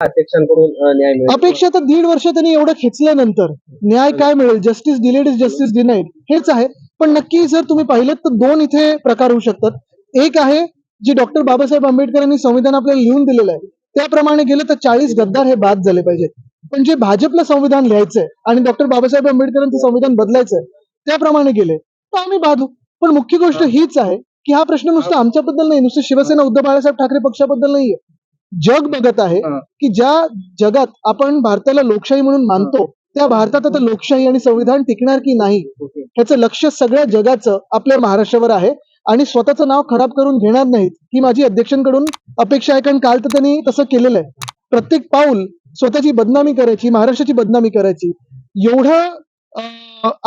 अध्यक्षांकडून न्याय मिळेल. अपेक्षा तर दीड वर्ष त्यांनी एवढं खेचल्यानंतर न्याय काय मिळेल? Justice delayed is justice denied हेच आहे. पण नक्की जर तुम्ही पाहिलं तर दोन इथे प्रकार होऊ शकतात. एक आहे जे डॉक्टर बाबासाहेब आंबेडकरांनी संविधान आपल्याला लिहून दिलेलं आहे. त्याप्रमाणे गेलं तर चाळीस गद्दार हे बाद झाले पाहिजेत. पण जे भाजपला संविधान लिहायचंय आणि डॉक्टर बाबासाहेब आंबेडकरांचं संविधान बदलायचंय त्याप्रमाणे गेले. तर आम्ही बाधू पण मुख्य गोष्ट हीच आहे की हा प्रश्न नुसता आमच्याबद्दल नाही नुसतं शिवसेना उद्धव बाळासाहेब ठाकरे पक्षाबद्दल नाहीये. जग बघत आहे. की ज्या जगात आपण भारताला लोकशाही म्हणून मानतो त्या भारतात आता लोकशाही आणि संविधान टिकणार की नाही ह्याचं लक्ष सगळ्या जगाचं आपल्या महाराष्ट्रावर आहे आणि स्वतःचं नाव खराब करून घेणार नाहीत ही माझी अध्यक्षांकडून अपेक्षा आहे. कारण काल तर त्यांनी तसं केलेलं आहे. प्रत्येक पाऊल स्वतःची बदनामी करायची महाराष्ट्राची बदनामी करायची. एवढं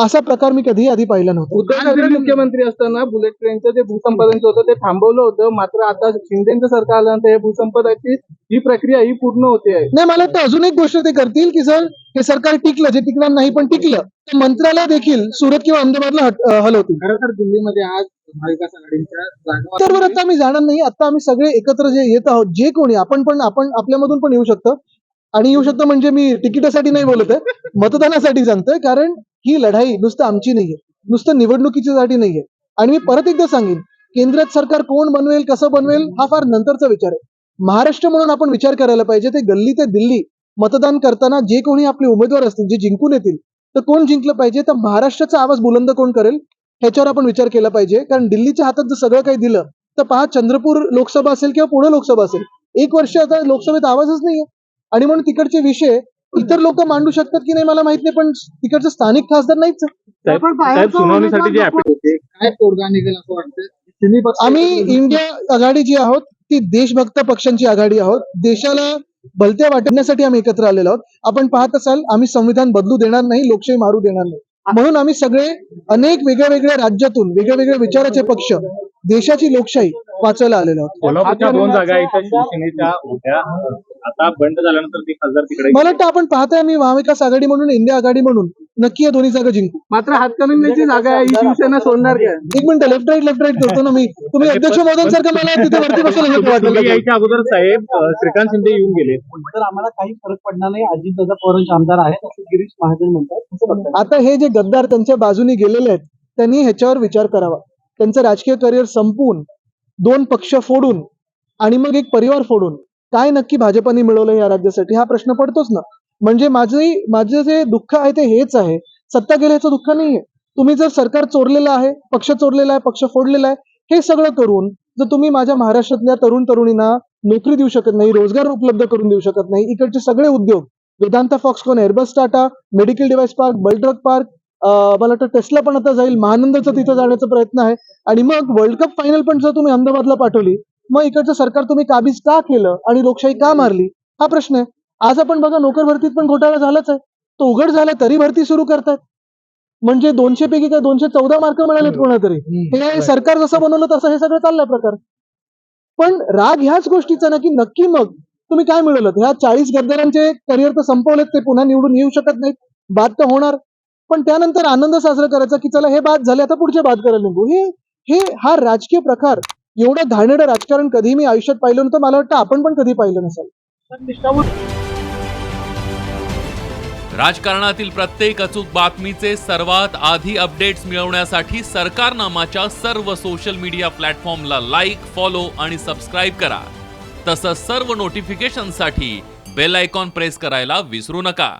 असा प्रकार मी कधीही आधी पाहिला नव्हता. उद्धव ठाकरे मुख्यमंत्री असताना बुलेट ट्रेनचं जे भूसंपादनचं होतं ते थांबवलं होतं. मात्र आता शिंदेचं सरकार आल्यानंतर हे भूसंपादनाची ही प्रक्रिया ही पूर्ण होते आहे. नाही मला वाटतं अजून एक गोष्ट ते करतील की जर हे सरकार टिकलं जे टिकणार नाही पण टिकलं तर मंत्रालय देखील सुरत किंवा अहमदाबादला हलवतील. खरं तर दिल्लीमध्ये आज महाविकास आघाडीच्या तर आता आम्ही जाणार नाही. आता आम्ही सगळे एकत्र जे येत आहोत जे कोणी आपण पण आपण आपल्यामधून पण येऊ शकतं. आणि येऊ शकतं म्हणजे मी तिकिटासाठी नाही बोलत आहे. मतदानासाठी सांगतोय कारण ही लढाई नुसतं आमची नाहीये. नुसतं निवडणुकीच्यासाठी साठी नाहीये. आणि मी परत एकदा सांगेन केंद्रात सरकार कोण बनवेल कसं बनवेल हा फार नंतरचा विचार आहे. महाराष्ट्र म्हणून आपण विचार करायला पाहिजे ते गल्ली ते दिल्ली. मतदान करताना जे कोणी आपले उमेदवार असतील जे जिंकून येतील तर कोण जिंकलं पाहिजे? तर महाराष्ट्राचा आवाज बुलंद कोण करेल? ह्याच्यावर आपण विचार केला पाहिजे. कारण दिल्लीच्या हातात जर सगळं काही दिलं तर पहा चंद्रपूर लोकसभा असेल किंवा पुणे लोकसभा असेल एक वर्ष आता लोकसभेत आवाजच नाहीये. आणि म्हणून तिकडचे विषय इतर लोक मांडू शकतात की नाही मला माहीत नाही पण तिकडचे स्थानिक खासदार नाहीच आम्ही इंडिया आघाडी जी आहोत ती देशभक्त पक्षांची आघाडी आहोत. देशाला भलत्या वाटण्यासाठी आम्ही एकत्र आलेलो आहोत. आपण पाहत असाल आम्ही संविधान बदलू देणार नाही लोकशाही मारू देणार नाही. म्हणून आम्ही सगळे अनेक वेगळ्या वेगळ्या राज्यातून वेगळ्या वेगळ्या विचाराचे पक्ष देशाची लोकशाही वाचवायला आलेलो आहोत. दोन जागा आता बंड झाल्यानंतर ती खासदार तिकडे मला वाटतं आपण पाहताय आम्ही महाविकास आघाडी म्हणून इंडिया आघाडी म्हणून. नक्की या दोन्ही जागा जिंकू. मात्र हातकणंगल्याची जागा आहे ही शिवसेना सोडणार काय? एक minute left right left right करतो ना मी. तुम्ही अध्यक्ष महोदयांसारखं मला तिथे वरती बसवलं तुम्ही वाटलं यायच्या अगोदर साहेब अं, श्रीकांत शिंदे येऊन गेले. तर आम्हाला काही फरक पडणार नाही. अजितदादा पवारांचे आमदार आहेत असं गिरीश महाजन म्हणतात? आता हे जे गद्दार त्यांच्या बाजूने गेलेले आहेत त्यांनी ह्याच्यावर विचार करावा. त्यांचं राजकीय करिअर संपवून दोन पक्ष फोडून आणि मग एक परिवार फोडून काय नक्की भाजपाने मिळवलं या राज्यासाठी? हा प्रश्न पडतोच ना. म्हणजे माझे माझे जे दुःख आहे ते हेच आहे. सत्ता गेल्याचं दुःख नाहीये. तुम्ही जर सरकार चोरलेलं आहे पक्ष चोरलेला आहे पक्ष फोडलेला आहे हे सगळं करून जर तुम्ही माझ्या महाराष्ट्रातल्या तरुण तरुणींना नोकरी देऊ शकत नाही रोजगार उपलब्ध करून देऊ शकत नाही इकडचे सगळे उद्योग Vedanta Foxconn Airbus Tata medical device park bulk drug park मला वाटतं टेस्ला पण आता जाईल महानंदचा तिथं जाण्याचा प्रयत्न आहे. आणि मग वर्ल्ड कप फायनल पण जर तुम्ही अहमदाबादला पाठवली मग इकडचं सरकार तुम्ही काबीज का केलं? आणि लोकशाही का मारली? हा प्रश्न आहे. आज आपण बघा नोकर भरतीत पण घोटाळा झालाच आहे. तो उघड झाला तरी भरती सुरू करतायत म्हणजे दोनशे पैकी काय दोनशे चौदा मार्क मिळालेत कोणा तरी हे सरकार जसं बनवलं तसं हे सगळं चाललंय प्रकार. पण राग ह्याच गोष्टीचा ना की नक्की मग तुम्ही काय मिळवलं? ह्या चाळीस गद्दारांचे करिअर तर संपवलेत ते पुन्हा निवडून येऊ शकत नाहीत. बाद तर होणार. पण त्यानंतर आनंद साजरा करायचा की चला हे बाद झाले आता पुढचे बाद करायला निघू. हे हे हा राजकीय प्रकार. एवढं घाणेरडं राजकारण कधी मी आयुष्यात पाहिलं नव्हतं. मला वाटतं आपण पण कधी पाहिलं नसेल. राजकारणातील प्रत्येक अचूक बातमीचे सर्वात आधी अपडेट्स मिळवण्यासाठी सरकारनामाच्या सर्व सोशल मीडिया प्लॅटफॉर्मला लाईक फॉलो आणि सबस्क्राईब करा. तसंच सर्व नोटिफिकेशनसाठी बेल आयकॉन प्रेस करायला विसरू नका.